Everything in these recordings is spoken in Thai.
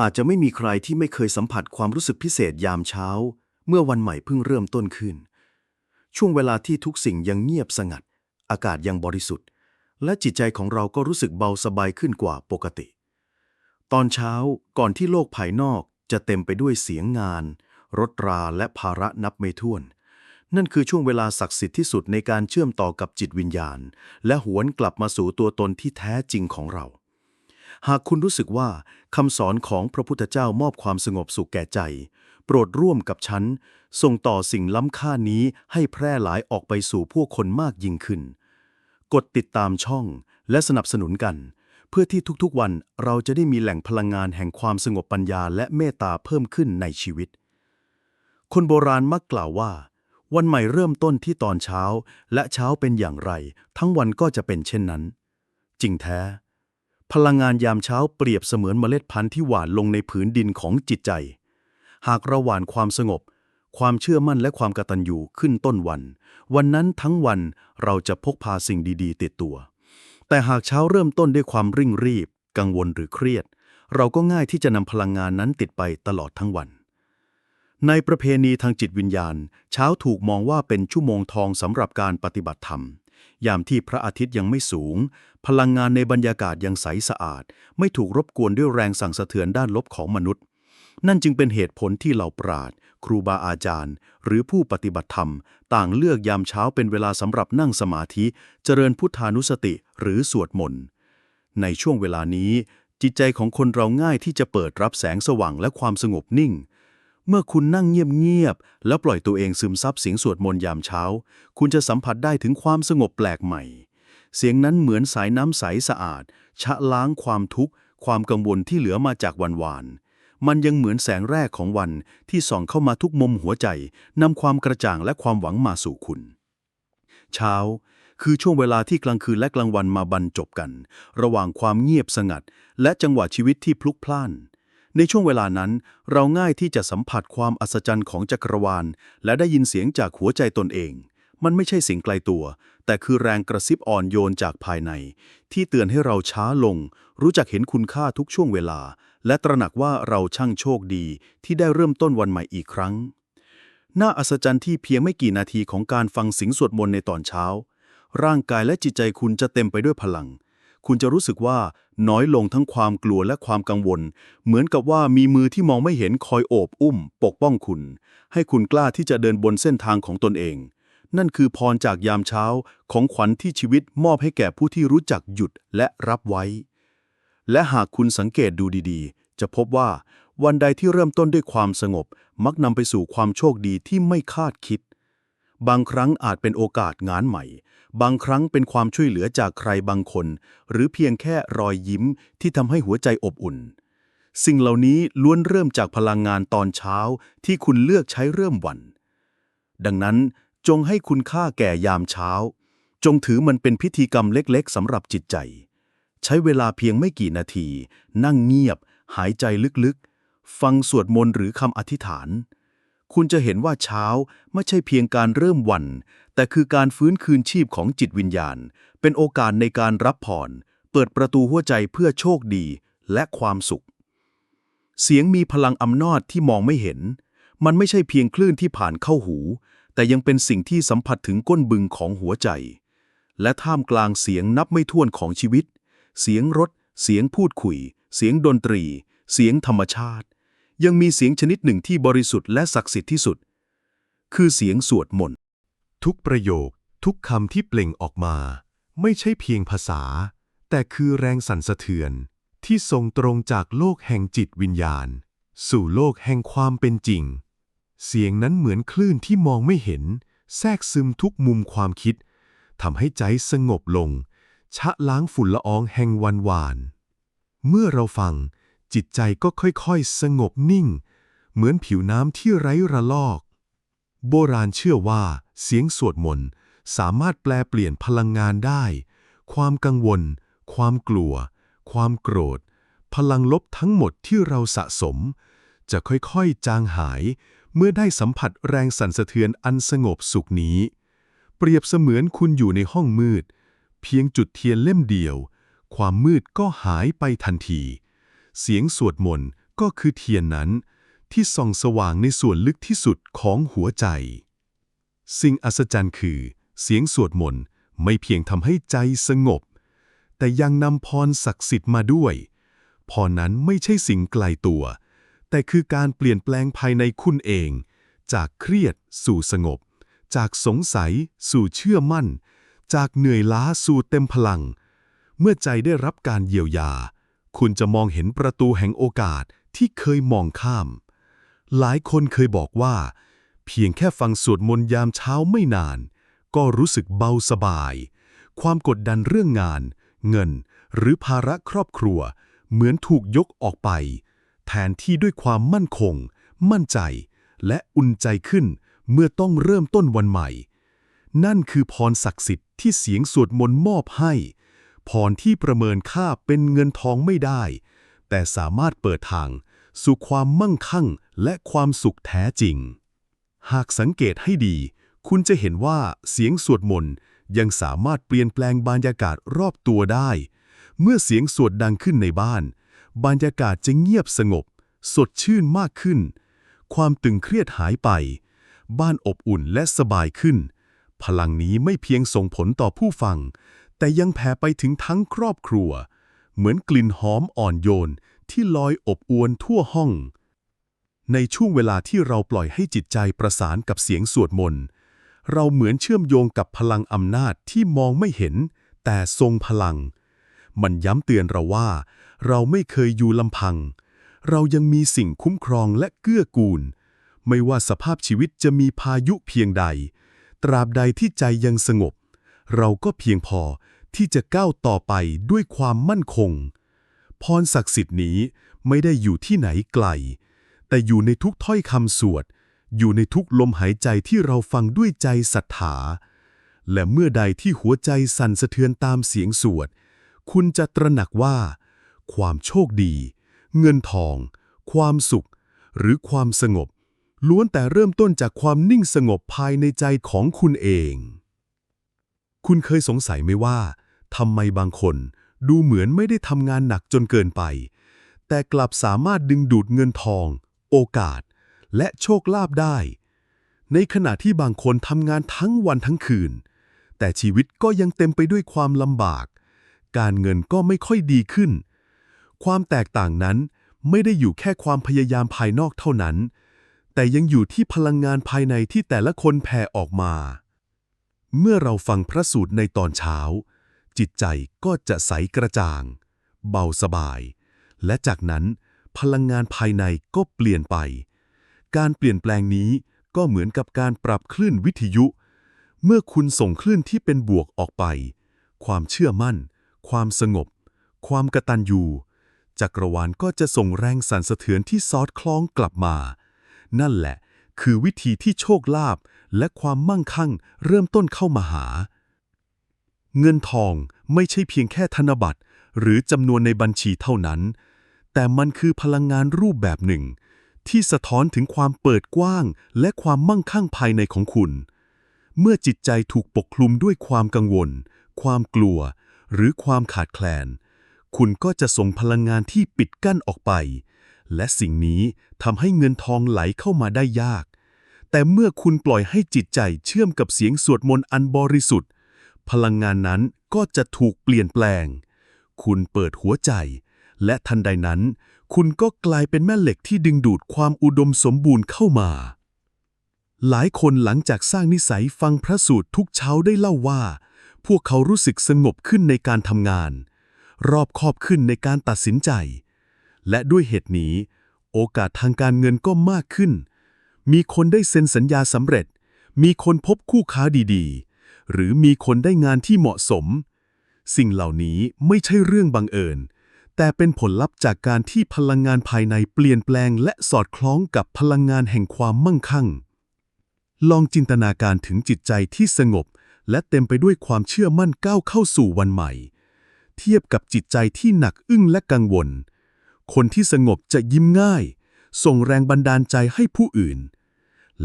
อาจจะไม่มีใครที่ไม่เคยสัมผัสความรู้สึกพิเศษยามเช้า เมื่อวันใหม่เพิ่งเริ่มต้นขึ้น ช่วงเวลาที่ทุกสิ่งยังเงียบสงัด อากาศยังบริสุทธิ์ และจิตใจของเราก็รู้สึกเบาสบายขึ้นกว่าปกติ ตอนเช้าก่อนที่โลกภายนอกจะเต็มไปด้วยเสียงงาน รถราและภาระนับไม่ถ้วน นั่นคือช่วงเวลาศักดิ์สิทธิ์ที่สุดในการเชื่อมต่อกับจิตวิญญาณ และหวนกลับมาสู่ตัวตนที่แท้จริงของเรา หากคุณรู้สึกว่าคำสอนของพระพุทธเจ้ามอบความสงบสุขแก่ใจ โปรดร่วมกับฉัน ส่งต่อสิ่งล้ำค่านี้ให้แพร่หลายออกไปสู่ผู้คนมากยิ่งขึ้น กดติดตามช่องและสนับสนุนกัน เพื่อที่ทุกๆวันเราจะได้มีแหล่งพลังงานแห่งความสงบปัญญาและเมตตาเพิ่มขึ้นในชีวิต คนโบราณมักกล่าวว่า วันใหม่เริ่มต้นที่ตอนเช้า และเช้าเป็นอย่างไร ทั้งวันก็จะเป็นเช่นนั้น จริงแท้ พลังงานยามเช้าเปรียบเสมือนเมล็ดพันธุ์ที่หว่านลงในผืนดินของจิตใจ หากเราหว่านความสงบ ความเชื่อมั่นและความกตัญญูขึ้นต้นวัน วันนั้นทั้งวันเราจะพกพาสิ่งดีๆ ติดตัว แต่หากเช้าเริ่มต้นด้วยความริ่งรีบ กังวลหรือเครียด เราก็ง่ายที่จะนำพลังงานนั้นติดไปตลอดทั้งวัน ในประเพณีทางจิตวิญญาณ เช้าถูกมองว่าเป็นชั่วโมงทองสำหรับการปฏิบัติธรรม ยามที่พระอาทิตย์ยังไม่สูง พลังงานในบรรยากาศยังใสสะอาด ไม่ถูกรบกวนด้วยแรงสั่งสะเทือนด้านลบของมนุษย์ นั่นจึงเป็นเหตุผลที่เหล่าปราชญ์ครูบาอาจารย์ หรือผู้ปฏิบัติธรรม ต่างเลือกยามเช้าเป็นเวลาสำหรับนั่งสมาธิ เจริญพุทธานุสติหรือสวดมนต์ในช่วงเวลานี้ จิตใจของคนเราง่ายที่จะเปิดรับแสงสว่างและความสงบนิ่ง เมื่อคุณนั่งเงียบๆแล้วปล่อยตัวเองซึมซับเสียงสวดมนต์ยามเช้า คุณจะสัมผัสได้ถึงความสงบแปลกใหม่ เสียงนั้นเหมือนสายน้ำใสสะอาด ชะล้างความทุกข์ ความกังวลที่เหลือมาจากวันวาน มันยังเหมือนแสงแรกของวันที่ส่องเข้ามาทุกมุมหัวใจนำความกระจ่างและความหวังมาสู่คุณ เช้าคือช่วงเวลาที่กลางคืนและกลางวันมาบรรจบกัน ระหว่างความเงียบสงัด และจังหวะชีวิตที่พลุกพล่าน ในช่วงเวลานั้น เราง่ายที่จะสัมผัสความอัศจรรย์ของจักรวาล และได้ยินเสียงจากหัวใจตนเอง มันไม่ใช่สิ่งไกลตัว แต่คือแรงกระซิบอ่อนโยนจากภายใน ที่เตือนให้เราช้าลง รู้จักเห็นคุณค่าทุกช่วงเวลา และตระหนักว่าเราช่างโชคดี ที่ได้เริ่มต้นวันใหม่อีกครั้ง น่าอัศจรรย์ที่เพียงไม่กี่นาทีของการฟังสียงสวดมนต์ในตอนเช้า ร่างกายและจิตใจคุณจะเต็มไปด้วยพลัง คุณจะรู้สึกว่าน้อยลงทั้งความกลัวและความกังวล เหมือนกับว่ามีมือที่มองไม่เห็นคอยโอบอุ้ม ปกป้องคุณ ให้คุณกล้าที่จะเดินบนเส้นทางของตนเอง นั่นคือพรจากยามเช้าของขวัญที่ชีวิตมอบให้แก่ผู้ที่รู้จักหยุดและรับไว้ และหากคุณสังเกตดูดีๆ จะพบว่าวันใดที่เริ่มต้นด้วยความสงบ มักนำไปสู่ความโชคดีที่ไม่คาดคิด บางครั้งอาจเป็นโอกาสงานใหม่ บางครั้งเป็นความช่วยเหลือจากใครบางคน หรือเพียงแค่รอยยิ้มที่ทำให้หัวใจอบอุ่น สิ่งเหล่านี้ล้วนเริ่มจากพลังงานตอนเช้าที่คุณเลือกใช้เริ่มวัน ดังนั้นจงให้คุณค่าแก่ยามเช้า จงถือมันเป็นพิธีกรรมเล็กๆสำหรับจิตใจ ใช้เวลาเพียงไม่กี่นาที นั่งเงียบ หายใจลึกๆ ฟังสวดมนต์หรือคำอธิษฐาน คุณจะเห็นว่าเช้าไม่ใช่เพียงการเริ่มวัน แต่คือการฟื้นคืนชีพของจิตวิญญาณ เป็นโอกาสในการรับพรเปิดประตูหัวใจเพื่อโชคดีและความสุข เสียงมีพลังอำนาจที่มองไม่เห็น มันไม่ใช่เพียงคลื่นที่ผ่านเข้าหู แต่ยังเป็นสิ่งที่สัมผัสถึงก้นบึงของหัวใจ และท่ามกลางเสียงนับไม่ถ้วนของชีวิต เสียงรถ เสียงพูดคุย เสียงดนตรี เสียงธรรมชาติ ยังมีเสียงชนิดหนึ่งที่บริสุทธิ์และศักดิ์สิทธิ์ที่สุด คือเสียงสวดมนต์ทุกประโยค ทุกคำที่เปล่งออกมา ไม่ใช่เพียงภาษา แต่คือแรงสั่นสะเทือน ที่ส่งตรงจากโลกแห่งจิตวิญญาณ สู่โลกแห่งความเป็นจริง เสียงนั้นเหมือนคลื่นที่มองไม่เห็น แทรกซึมทุกมุมความคิดทำให้ใจสงบลง ชะล้างฝุ่นละอองแห่งวันวาน เมื่อเราฟัง จิตใจก็ค่อยๆ สงบนิ่ง เหมือนผิวน้ำที่ไร้ระลอก โบราณเชื่อว่า เสียงสวดมนต์สามารถแปลเปลี่ยนพลังงานได้ ความกังวล ความกลัว ความโกรธ พลังลบทั้งหมดที่เราสะสม จะค่อยๆ จางหาย เมื่อได้สัมผัสแรงสั่นสะเทือนอันสงบสุขนี้ เปรียบเสมือนคุณอยู่ในห้องมืด เพียงจุดเทียนเล่มเดียว ความมืดก็หายไปทันที เสียงสวดมนต์ก็คือเทียนนั้น ที่ส่องสว่างในส่วนลึกที่สุดของหัวใจ สิ่งอัศจรรย์คือ เสียงสวดมนต์ไม่เพียงทำให้ใจสงบ แต่ยังนำพรศักดิ์สิทธิ์มาด้วย พรนั้นไม่ใช่สิ่งไกลตัว แต่คือการเปลี่ยนแปลงภายในคุณเอง จากเครียดสู่สงบ จากสงสัย สู่เชื่อมั่น จากเหนื่อยล้าสู่เต็มพลัง เมื่อใจได้รับการเยียวยา คุณจะมองเห็นประตูแห่งโอกาสที่เคยมองข้าม หลายคนเคยบอกว่า เพียงแค่ฟังสวดมนต์ยามเช้าไม่นาน ก็รู้สึกเบาสบาย ความกดดันเรื่องงาน เงิน หรือภาระครอบครัว เหมือนถูกยกออกไป แทนที่ด้วยความมั่นคง มั่นใจ และอุ่นใจขึ้นเมื่อต้องเริ่มต้นวันใหม่ นั่นคือพรศักดิ์สิทธิ์ที่เสียงสวดมนต์มอบให้ พรที่ประเมินค่าเป็นเงินทองไม่ได้ แต่สามารถเปิดทาง สู่ความมั่งคั่งและความสุขแท้จริง หากสังเกตให้ดี คุณจะเห็นว่าเสียงสวดมนต์ยังสามารถเปลี่ยนแปลงบรรยากาศรอบตัวได้ เมื่อเสียงสวดดังขึ้นในบ้าน บรรยากาศจะเงียบสงบ สดชื่นมากขึ้น ความตึงเครียดหายไป บ้านอบอุ่นและสบายขึ้น พลังนี้ไม่เพียงส่งผลต่อผู้ฟัง แต่ยังแผ่ไปถึงทั้งครอบครัว เหมือนกลิ่นหอมอ่อนโยนที่ลอยอบอวนทั่วห้อง ในช่วงเวลาที่เราปล่อยให้จิตใจประสานกับเสียงสวดมนต์ เราเหมือนเชื่อมโยงกับพลังอำนาจที่มองไม่เห็น แต่ทรงพลัง มันย้ำเตือนเราว่า เราไม่เคยอยู่ลำพัง เรายังมีสิ่งคุ้มครองและเกื้อกูล ไม่ว่าสภาพชีวิตจะมีพายุเพียงใด ตราบใดที่ใจยังสงบ เราก็เพียงพอ ที่จะก้าวต่อไปด้วยความมั่นคง พรศักดิ์สิทธิ์นี้ไม่ได้อยู่ที่ไหนไกล แต่อยู่ในทุกถ้อยคำสวด อยู่ในทุกลมหายใจที่เราฟังด้วยใจศรัทธา และเมื่อใดที่หัวใจสั่นสะเทือนตามเสียงสวด คุณจะตระหนักว่า ความโชคดี เงินทอง ความสุข หรือความสงบ ล้วนแต่เริ่มต้นจากความนิ่งสงบภายในใจของคุณเองคุณเคยสงสัยไหมว่า ทำไมบางคนดูเหมือนไม่ได้ทำงานหนักจนเกินไป แต่กลับสามารถดึงดูดเงินทอง โอกาส และโชคลาภได้ ในขณะที่บางคนทำงานทั้งวันทั้งคืน แต่ชีวิตก็ยังเต็มไปด้วยความลำบาก การเงินก็ไม่ค่อยดีขึ้น ความแตกต่างนั้นไม่ได้อยู่แค่ความพยายามภายนอกเท่านั้น แต่ยังอยู่ที่พลังงานภายในที่แต่ละคนแผ่ออกมา เมื่อเราฟังพระสูตรในตอนเช้า จิตใจก็จะใสกระจ่าง เบาสบาย และจากนั้นพลังงานภายในก็เปลี่ยนไป การเปลี่ยนแปลงนี้ก็เหมือนกับการปรับคลื่นวิทยุ เมื่อคุณส่งคลื่นที่เป็นบวกออกไป ความเชื่อมั่น ความสงบ ความกระตัญญูจักรวาลก็จะส่งแรงสั่นสะเทือนที่ซอดคล้องกลับมา นั่นแหละ คือวิธีที่โชคลาภและความมั่งคั่งเริ่มต้นเข้ามาหา เงินทองไม่ใช่เพียงแค่ธนบัตร หรือจำนวนในบัญชีเท่านั้น แต่มันคือพลังงานรูปแบบหนึ่ง ที่สะท้อนถึงความเปิดกว้าง และความมั่งคั่งภายในของคุณ เมื่อจิตใจถูกปกคลุมด้วยความกังวล ความกลัว หรือความขาดแคลน คุณก็จะส่งพลังงานที่ปิดกั้นออกไป และสิ่งนี้ทำให้เงินทองไหลเข้ามาได้ยาก แต่เมื่อคุณปล่อยให้จิตใจเชื่อมกับเสียงสวดมนต์อันบริสุทธิ์ พลังงานนั้นก็จะถูกเปลี่ยนแปลง คุณเปิดหัวใจ และทันใดนั้น คุณก็กลายเป็นแม่เหล็กที่ดึงดูดความอุดมสมบูรณ์เข้ามา หลายคนหลังจากสร้างนิสัยฟังพระสูตรทุกเช้าได้เล่าว่า พวกเขารู้สึกสงบขึ้นในการทำงาน รอบคอบขึ้นในการตัดสินใจ และด้วยเหตุนี้ โอกาสทางการเงินก็มากขึ้น มีคนได้เซ็นสัญญาสำเร็จ มีคนพบคู่ค้าดีๆ หรือมีคนได้งานที่เหมาะสม สิ่งเหล่านี้ไม่ใช่เรื่องบังเอิญ แต่เป็นผลลัพธ์จากการที่พลังงานภายในเปลี่ยนแปลงและสอดคล้องกับพลังงานแห่งความมั่งคั่ง ลองจินตนาการถึงจิตใจที่สงบ และเต็มไปด้วยความเชื่อมั่นก้าวเข้าสู่วันใหม่ เทียบกับจิตใจที่หนักอึ้งและกังวล คนที่สงบจะยิ้มง่าย ส่งแรงบันดาลใจให้ผู้อื่น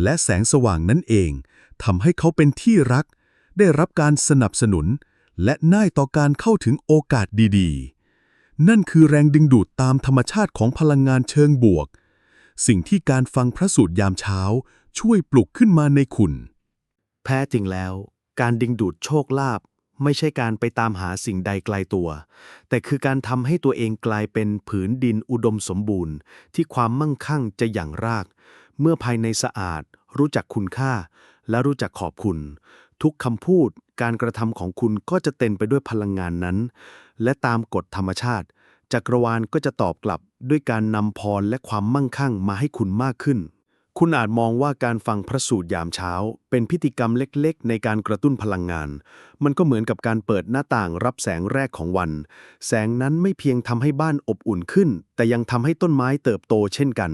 และแสงสว่างนั้นเองทำให้เขาเป็นที่รัก ได้รับการสนับสนุน และน่ายต่อการเข้าถึงโอกาสดีๆ นั่นคือแรงดึงดูดตามธรรมชาติของพลังงานเชิงบวก สิ่งที่การฟังพระสูตรยามเช้าช่วยปลุกขึ้นมาในคุณแท้จริงแล้ว การดึงดูดโชคลาภไม่ใช่การไปตามหาสิ่งใดไกลตัว แต่คือการทำให้ตัวเองกลายเป็นผืนดินอุดมสมบูรณ์ ที่ความมั่งคั่งจะหยั่งราก เมื่อภายในสะอาด รู้จักคุณค่า และรู้จักขอบคุณ ทุกคำพูด การกระทำของคุณก็จะเต็มไปด้วยพลังงานนั้น และตามกฎธรรมชาติ จักรวาลก็จะตอบกลับด้วยการนำพรและความมั่งคั่งมาให้คุณมากขึ้น คุณอาจมองว่าการฟังพระสูตรยามเช้า เป็นพิธีกรรมเล็กๆ ในการกระตุ้นพลังงาน มันก็เหมือนกับการเปิดหน้าต่างรับแสงแรกของวัน แสงนั้นไม่เพียงทำให้บ้านอบอุ่นขึ้น แต่ยังทำให้ต้นไม้เติบโตเช่นกัน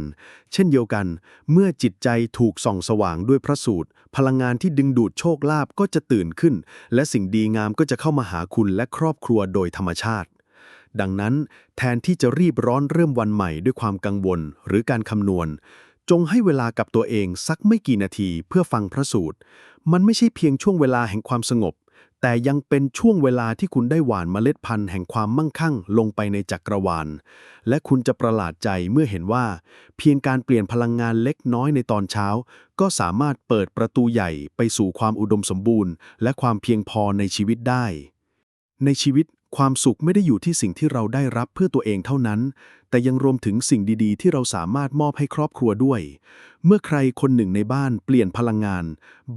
เช่นเดียวกัน เมื่อจิตใจถูกส่องสว่างด้วยพระสูตร พลังงานที่ดึงดูดโชคลาภก็จะตื่นขึ้น และสิ่งดีงามก็จะเข้ามาหาคุณและครอบครัวโดยธรรมชาติดังนั้น แทนที่จะรีบร้อนเริ่มวันใหม่ด้วยความกังวลหรือการคำนวณ จงให้เวลากับตัวเองสักไม่กี่นาทีเพื่อฟังพระสูตร มันไม่ใช่เพียงช่วงเวลาแห่งความสงบ แต่ยังเป็นช่วงเวลาที่คุณได้หว่านเมล็ดพันธุ์แห่งความมั่งคั่งลงไปในจักรวาล และคุณจะประหลาดใจเมื่อเห็นว่า เพียงการเปลี่ยนพลังงานเล็กน้อยในตอนเช้า ก็สามารถเปิดประตูใหญ่ไปสู่ความอุดมสมบูรณ์ และความเพียงพอในชีวิตได้ ในชีวิต ความสุขไม่ได้อยู่ที่สิ่งที่เราได้รับเพื่อตัวเองเท่านั้น แต่ยังรวมถึงสิ่งดีๆ ที่เราสามารถมอบให้ครอบครัวด้วย เมื่อใครคนหนึ่งในบ้านเปลี่ยนพลังงาน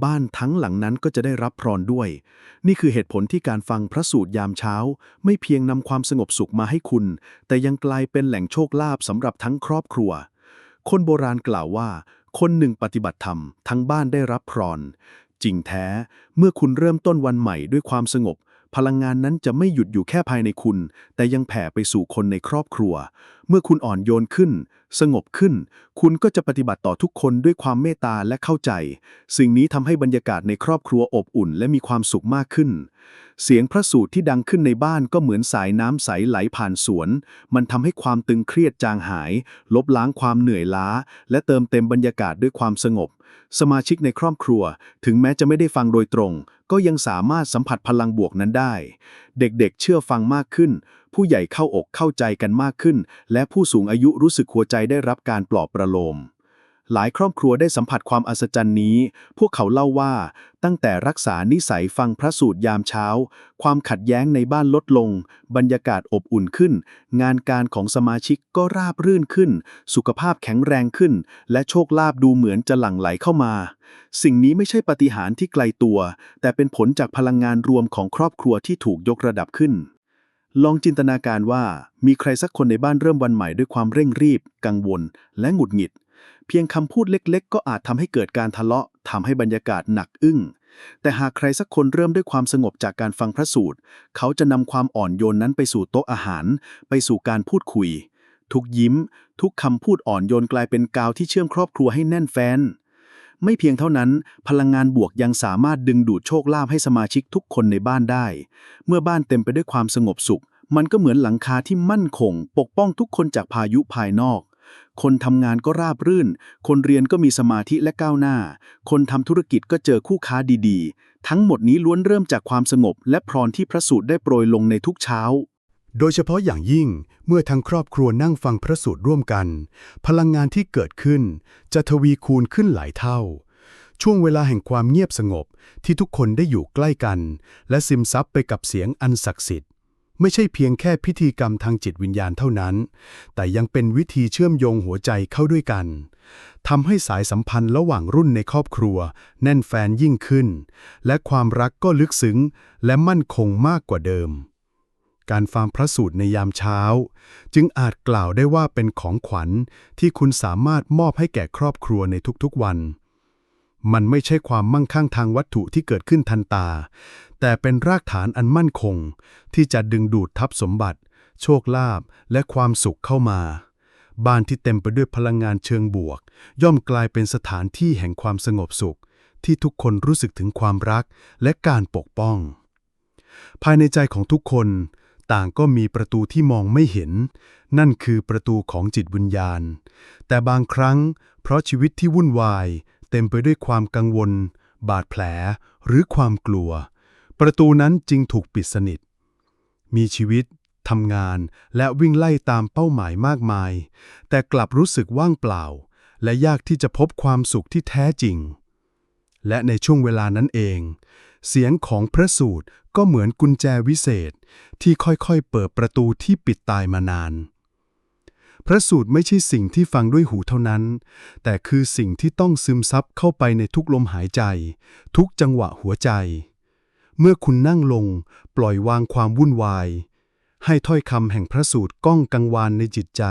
บ้านทั้งหลังนั้นก็จะได้รับพรด้วย นี่คือเหตุผลที่การฟังพระสูตรยามเช้า ไม่เพียงนำความสงบสุขมาให้คุณ แต่ยังกลายเป็นแหล่งโชคลาภสำหรับทั้งครอบครัว คนโบราณกล่าวว่า คนหนึ่งปฏิบัติธรรม ทั้งบ้านได้รับพรจริงแท้ เมื่อคุณเริ่มต้นวันใหม่ด้วยความสงบ พลังงานนั้นจะไม่หยุดอยู่แค่ภายในคุณ แต่ยังแผ่ไปสู่คนในครอบครัว เมื่อคุณอ่อนโยนขึ้น สงบขึ้น คุณก็จะปฏิบัติต่อทุกคนด้วยความเมตตาและเข้าใจ สิ่งนี้ทำให้บรรยากาศในครอบครัวอบอุ่นและมีความสุขมากขึ้น เสียงพระสูตรที่ดังขึ้นในบ้านก็เหมือนสายน้ำใสไหลผ่านสวน มันทำให้ความตึงเครียดจางหาย ลบล้างความเหนื่อยล้า และเติมเต็มบรรยากาศด้วยความสงบ สมาชิกในครอบครัว ถึงแม้จะไม่ได้ฟังโดยตรง ก็ยังสามารถสัมผัสพลังบวกนั้นได้ เด็กๆ เชื่อฟังมากขึ้น ผู้ใหญ่เข้าอกเข้าใจกันมากขึ้น และผู้สูงอายุรู้สึกหัวใจได้รับการปลอบประโลม หลายครอบครัวได้สัมผัสความอัศจรรย์นี้ พวกเขาเล่าว่า ตั้งแต่รักษานิสัยฟังพระสูตรยามเช้า ความขัดแย้งในบ้านลดลง บรรยากาศอบอุ่นขึ้น งานการของสมาชิกก็ราบรื่นขึ้น สุขภาพแข็งแรงขึ้น และโชคลาภดูเหมือนจะหลั่งไหลเข้ามา สิ่งนี้ไม่ใช่ปาฏิหาริย์ที่ไกลตัว แต่เป็นผลจากพลังงานรวมของครอบครัวที่ถูกยกระดับขึ้นลองจินตนาการว่ามีใครสักคนในบ้านเริ่มวันใหม่ด้วยความเร่งรีบ กังวล และหงุดหงิด เพียงคำพูดเล็กๆ ก็อาจทำให้เกิดการทะเลาะทำให้บรรยากาศหนักอึ้ง แต่หากใครสักคนเริ่มด้วยความสงบจากการฟังพระสูตร เขาจะนำความอ่อนโยนนั้นไปสู่โต๊ะอาหาร ไปสู่การพูดคุย ทุกยิ้ม ทุกคำพูดอ่อนโยนกลายเป็นกาวที่เชื่อมครอบครัวให้แน่นแฟ้นไม่เพียงเท่านั้น พลังงานบวกยังสามารถดึงดูดโชคลาภให้สมาชิกทุกคนในบ้านได้ เมื่อบ้านเต็มไปด้วยความสงบสุข มันก็เหมือนหลังคาที่มั่นคง ปกป้องทุกคนจากพายุภายนอก คนทำงานก็ราบรื่น คนเรียนก็มีสมาธิและก้าวหน้า คนทำธุรกิจก็เจอคู่ค้าดีๆ ทั้งหมดนี้ล้วนเริ่มจากความสงบ และพรที่พระสูตรได้โปรยลงในทุกเช้า โดยเฉพาะอย่างยิ่งเมื่อทั้งครอบครัวนั่งฟังพระสูตรร่วมกัน พลังงานที่เกิดขึ้น จะทวีคูณขึ้นหลายเท่า ช่วงเวลาแห่งความเงียบสงบที่ทุกคนได้อยู่ใกล้กัน และซึมซับไปกับเสียงอันศักดิ์สิทธิ์ ไม่ใช่เพียงแค่พิธีกรรมทางจิตวิญญาณเท่านั้น แต่ยังเป็นวิธีเชื่อมโยงหัวใจเข้าด้วยกันทำให้สายสัมพันธ์ระหว่างรุ่นในครอบครัว แน่นแฟนยิ่งขึ้น และความรักก็ลึกซึ้ง และมั่นคงมากกว่าเดิม การฟังพระสูตรในยามเช้า จึงอาจกล่าวได้ว่าเป็นของขวัญที่คุณสามารถมอบให้แก่ครอบครัวในทุกๆวัน มันไม่ใช่ความมั่งคั่งทางวัตถุที่เกิดขึ้นทันตา แต่เป็นรากฐานอันมั่นคง ที่จะดึงดูดทับสมบัติ โชคลาภและความสุขเข้ามา บ้านที่เต็มไปด้วยพลังงานเชิงบวก ย่อมกลายเป็นสถานที่แห่งความสงบสุข ที่ทุกคนรู้สึกถึงความรักและการปกป้อง ภายในใจของทุกคน ต่างก็มีประตูที่มองไม่เห็น นั่นคือประตูของจิตวิญญาณ แต่บางครั้ง เพราะชีวิตที่วุ่นวาย เต็มไปด้วยความกังวล บาดแผล หรือความกลัว ประตูนั้นจึงถูกปิดสนิท มีชีวิตทำงานและวิ่งไล่ตามเป้าหมายมากมาย แต่กลับรู้สึกว่างเปล่า และยากที่จะพบความสุขที่แท้จริง และในช่วงเวลานั้นเอง เสียงของพระสูตรก็เหมือนกุญแจวิเศษที่ค่อยๆเปิดประตูที่ปิดตายมานาน พระสูตรไม่ใช่สิ่งที่ฟังด้วยหูเท่านั้น แต่คือสิ่งที่ต้องซึมซับเข้าไปในทุกลมหายใจ ทุกจังหวะหัวใจ เมื่อคุณนั่งลง ปล่อยวางความวุ่นวาย ให้ถ้อยคำแห่งพระสูตรก้องกังวานในจิตใจ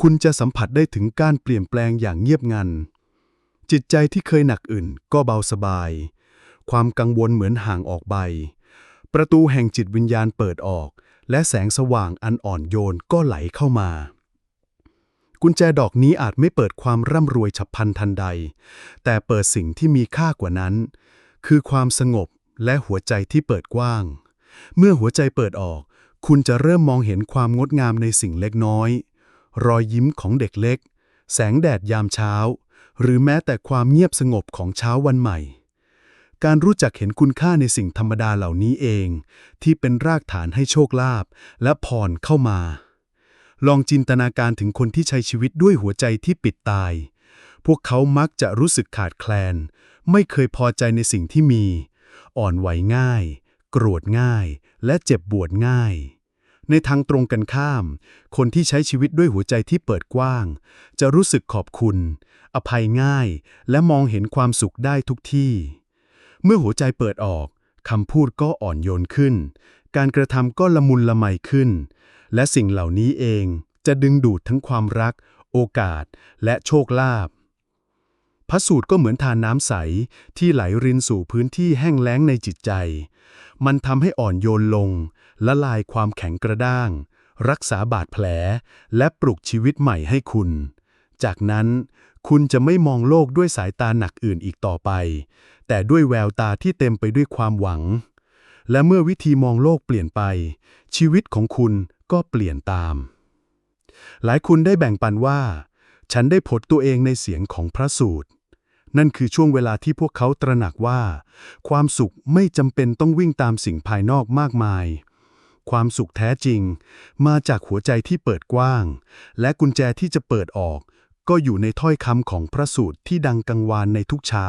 คุณจะสัมผัสได้ถึงการเปลี่ยนแปลงอย่างเงียบงัน จิตใจที่เคยหนักอื่นก็เบาสบาย ความกังวลเหมือนห่างออกไป ประตูแห่งจิตวิญญาณเปิดออก และแสงสว่างอันอ่อนโยนก็ไหลเข้ามา กุญแจดอกนี้อาจไม่เปิดความร่ำรวยฉับพลันทันใด แต่เปิดสิ่งที่มีค่ากว่านั้น คือความสงบและหัวใจที่เปิดกว้าง เมื่อหัวใจเปิดออก คุณจะเริ่มมองเห็นความงดงามในสิ่งเล็กน้อย รอยยิ้มของเด็กเล็ก แสงแดดยามเช้า หรือแม้แต่ความเงียบสงบของเช้าวันใหม่ การรู้จักเห็นคุณค่าในสิ่งธรรมดาเหล่านี้เอง ที่เป็นรากฐานให้โชคลาภและพรเข้ามา ลองจินตนาการถึงคนที่ใช้ชีวิตด้วยหัวใจที่ปิดตาย พวกเขามักจะรู้สึกขาดแคลน ไม่เคยพอใจในสิ่งที่มี อ่อนไหวง่าย โกรธง่าย และเจ็บปวดง่าย ในทางตรงกันข้าม คนที่ใช้ชีวิตด้วยหัวใจที่เปิดกว้าง จะรู้สึกขอบคุณ อภัยง่าย และมองเห็นความสุขได้ทุกที่ เมื่อหัวใจเปิดออกคำพูดก็อ่อนโยนขึ้น การกระทำก็ละมุนละไมขึ้น และสิ่งเหล่านี้เองจะดึงดูดทั้งความรัก โอกาส และโชคลาภพระสูตรก็เหมือนทานน้ำใสที่ไหลรินสู่พื้นที่แห้งแล้งในจิตใจ มันทำให้อ่อนโยนลง ละลายความแข็งกระด้าง รักษาบาดแผล และปลุกชีวิตใหม่ให้คุณ จากนั้นคุณจะไม่มองโลกด้วยสายตาหนักอื่นอีกต่อไป แต่ด้วยแววตาที่เต็มไปด้วยความหวัง และเมื่อวิธีมองโลกเปลี่ยนไป ชีวิตของคุณ ก็เปลี่ยนตาม หลายคนได้แบ่งปันว่า ฉันได้พบตัวเองในเสียงของพระสูตร นั่นคือช่วงเวลาที่พวกเขาตระหนักว่า ความสุขไม่จำเป็นต้องวิ่งตามสิ่งภายนอกมากมาย ความสุขแท้จริง มาจากหัวใจที่เปิดกว้าง และกุญแจที่จะเปิดออก ก็อยู่ในถ้อยคำของพระสูตรที่ดังกังวานในทุกเช้า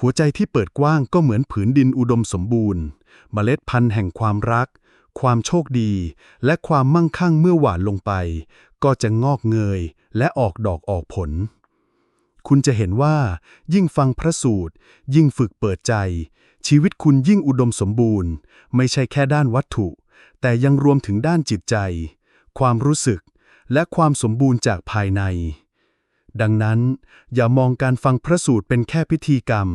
หัวใจที่เปิดกว้างก็เหมือนผืนดินอุดมสมบูรณ์เมล็ดพันธุ์แห่งความรัก ความโชคดี และความมั่งคั่งเมื่อหวานลงไป ก็จะงอกเงยและออกดอกออกผล คุณจะเห็นว่า ยิ่งฟังพระสูตร ยิ่งฝึกเปิดใจ ชีวิตคุณยิ่งอุดมสมบูรณ์ ไม่ใช่แค่ด้านวัตถุ แต่ยังรวมถึงด้านจิตใจ ความรู้สึก และความสมบูรณ์จากภายใน ดังนั้น อย่ามองการฟังพระสูตรเป็นแค่พิธีกรรม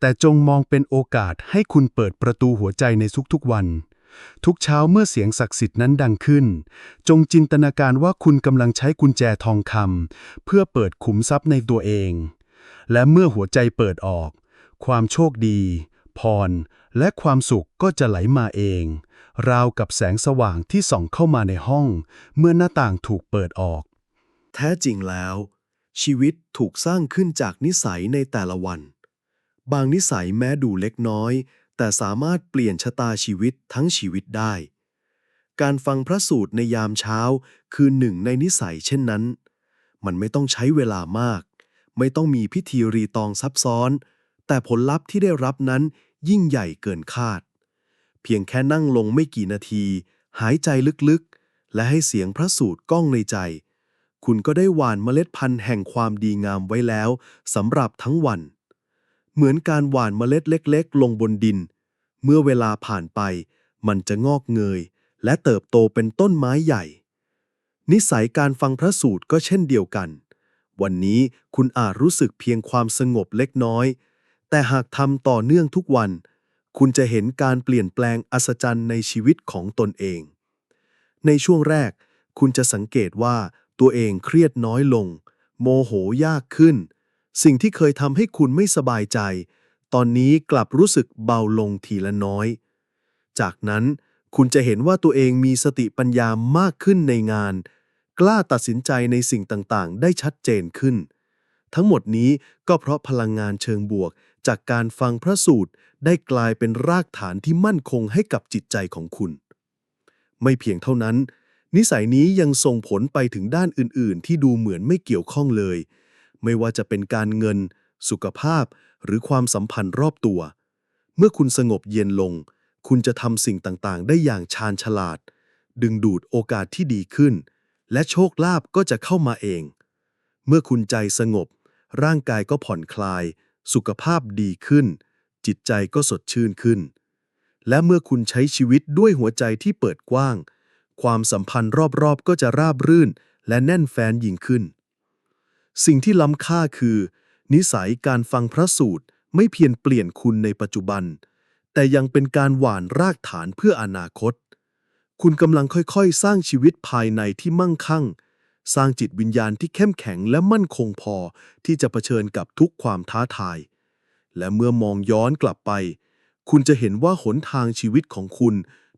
แต่จงมองเป็นโอกาสให้คุณเปิดประตูหัวใจในทุกๆวัน ทุกเช้าเมื่อเสียงศักดิ์สิทธิ์นั้นดังขึ้น จงจินตนาการว่าคุณกำลังใช้กุญแจทองคำเพื่อเปิดขุมทรัพย์ในตัวเอง และเมื่อหัวใจเปิดออก ความโชคดี พร และความสุขก็จะไหลมาเอง ราวกับแสงสว่างที่ส่องเข้ามาในห้อง เมื่อหน้าต่างถูกเปิดออก แท้จริงแล้ว ชีวิตถูกสร้างขึ้นจากนิสัยในแต่ละวัน บางนิสัยแม้ดูเล็กน้อย แต่สามารถเปลี่ยนชะตาชีวิตทั้งชีวิตได้ การฟังพระสูตรในยามเช้าคือหนึ่งในนิสัยเช่นนั้น มันไม่ต้องใช้เวลามาก ไม่ต้องมีพิธีรีตองซับซ้อน แต่ผลลัพธ์ที่ได้รับนั้นยิ่งใหญ่เกินคาด เพียงแค่นั่งลงไม่กี่นาที หายใจลึกๆ และให้เสียงพระสูตรก้องในใจ คุณก็ได้หว่านเมล็ดพันธุ์แห่งความดีงามไว้แล้วสำหรับทั้งวัน เหมือนการหว่านเมล็ดเล็กๆ ลงบนดิน เมื่อเวลาผ่านไป มันจะงอกเงย และเติบโตเป็นต้นไม้ใหญ่ นิสัยการฟังพระสูตรก็เช่นเดียวกัน วันนี้คุณอาจรู้สึกเพียงความสงบเล็กน้อย แต่หากทำต่อเนื่องทุกวัน คุณจะเห็นการเปลี่ยนแปลงอัศจรรย์ในชีวิตของตนเอง ในช่วงแรก คุณจะสังเกตว่าตัวเองเครียดน้อยลง โมโหยากขึ้น สิ่งที่เคยทำให้คุณไม่สบายใจ ตอนนี้กลับรู้สึกเบาลงทีละน้อย จากนั้นคุณจะเห็นว่าตัวเองมีสติปัญญามากขึ้นในงาน กล้าตัดสินใจในสิ่งต่างๆ ได้ชัดเจนขึ้น ทั้งหมดนี้ก็เพราะพลังงานเชิงบวก จากการฟังพระสูตรได้กลายเป็นรากฐานที่มั่นคงให้กับจิตใจของคุณ ไม่เพียงเท่านั้น นิสัยนี้ยังส่งผลไปถึงด้านอื่นๆ ที่ดูเหมือนไม่เกี่ยวข้องเลย ไม่ว่าจะเป็นการเงิน สุขภาพ หรือความสัมพันธ์รอบตัว เมื่อคุณสงบเย็นลง คุณจะทำสิ่งต่างๆ ได้อย่างชาญฉลาด ดึงดูดโอกาสที่ดีขึ้น และโชคลาภก็จะเข้ามาเอง เมื่อคุณใจสงบ ร่างกายก็ผ่อนคลาย สุขภาพดีขึ้น จิตใจก็สดชื่นขึ้น และเมื่อคุณใช้ชีวิตด้วยหัวใจที่เปิดกว้าง ความสัมพันธ์รอบๆก็จะราบรื่น และแน่นแฟนยิ่งขึ้น สิ่งที่ล้ำค่าคือ นิสัยการฟังพระสูตรไม่เพียงเปลี่ยนคุณในปัจจุบัน แต่ยังเป็นการหว่านรากฐานเพื่ออนาคต คุณกำลังค่อยๆ สร้างชีวิตภายในที่มั่งคั่ง สร้างจิตวิญญาณที่เข้มแข็งและมั่นคงพอที่จะเผชิญกับทุกความท้าทาย และเมื่อมองย้อนกลับไป คุณจะเห็นว่าหนทางชีวิตของคุณ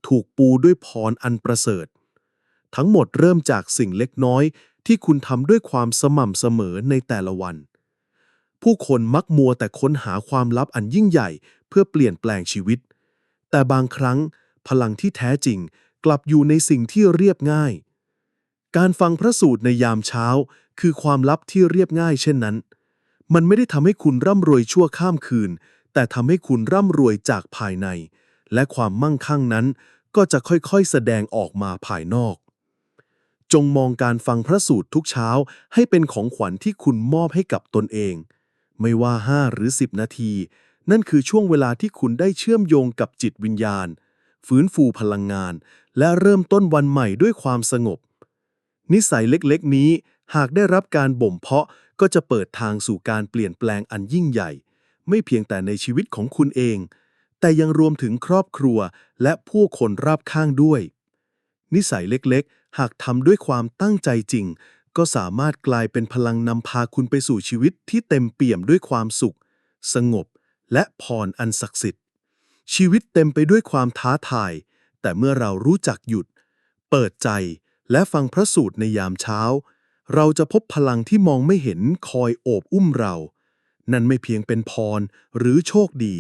ถูกปูด้วยพรอันประเสริฐ ทั้งหมดเริ่มจากสิ่งเล็กน้อย ที่คุณทำด้วยความสม่ำเสมอในแต่ละวัน ผู้คนมักมัวแต่ค้นหาความลับอันยิ่งใหญ่ เพื่อเปลี่ยนแปลงชีวิต แต่บางครั้งพลังที่แท้จริงกลับอยู่ในสิ่งที่เรียบง่าย การฟังพระสูตรในยามเช้า คือความลับที่เรียบง่ายเช่นนั้น มันไม่ได้ทำให้คุณร่ำรวยชั่วข้ามคืน แต่ทำให้คุณร่ำรวยจากภายใน และความมั่งคั่งนั้นก็จะค่อยๆ แสดงออกมาภายนอก จงมองการฟังพระสูตรทุกเช้า ให้เป็นของขวัญที่คุณมอบให้กับตนเอง ไม่ว่า 5 หรือ 10 นาที นั่นคือช่วงเวลาที่คุณได้เชื่อมโยงกับจิตวิญญาณ ฟื้นฟูพลังงาน และเริ่มต้นวันใหม่ด้วยความสงบ นิสัยเล็กๆ นี้หากได้รับการบ่มเพาะก็จะเปิดทางสู่การเปลี่ยนแปลงอันยิ่งใหญ่ ไม่เพียงแต่ในชีวิตของคุณเอง แต่ยังรวมถึงครอบครัวและผู้คนรอบข้างด้วย นิสัยเล็กๆ หากทำด้วยความตั้งใจจริง ก็สามารถกลายเป็นพลังนำพาคุณไปสู่ชีวิตที่เต็มเปี่ยมด้วยความสุข สงบ และพรอันศักดิ์สิทธิ์ ชีวิตเต็มไปด้วยความท้าทาย แต่เมื่อเรารู้จักหยุด เปิดใจและฟังพระสูตรในยามเช้า เราจะพบพลังที่มองไม่เห็นคอยโอบอุ้มเรา นั่นไม่เพียงเป็นพรหรือโชคดี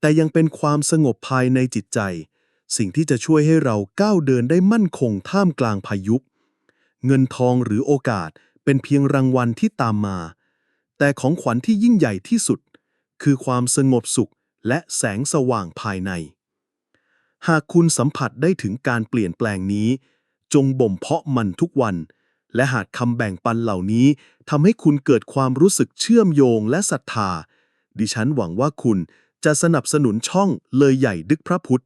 แต่ยังเป็นความสงบภายในจิตใจ สิ่งที่จะช่วยให้เราก้าวเดินได้มั่นคงท่ามกลางพายุ เงินทองหรือโอกาสเป็นเพียงรางวัลที่ตามมา แต่ของขวัญที่ยิ่งใหญ่ที่สุด คือความสงบสุขและแสงสว่างภายใน หากคุณสัมผัสได้ถึงการเปลี่ยนแปลงนี้ จงบ่มเพาะมันทุกวัน และหากคำแบ่งปันเหล่านี้ทำให้คุณเกิดความรู้สึกเชื่อมโยงและศรัทธา ดิฉันหวังว่าคุณจะสนับสนุนช่องเลยใหญ่ดึกพระพุทธ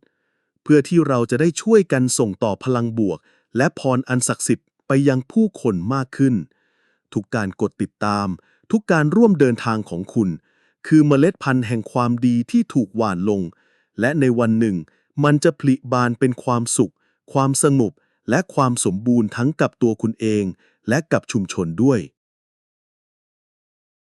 เพื่อที่เราจะได้ช่วยกันส่งต่อพลังบวก และพรอันศักดิ์สิทธิ์ไปยังผู้คนมากขึ้น ทุกการกดติดตาม ทุกการร่วมเดินทางของคุณ คือเมล็ดพันธุ์แห่งความดีที่ถูกหว่านลง และในวันหนึ่ง มันจะผลิบานเป็นความสุข ความสงบและความสมบูรณ์ทั้งกับตัวคุณเอง และกับชุมชนด้วย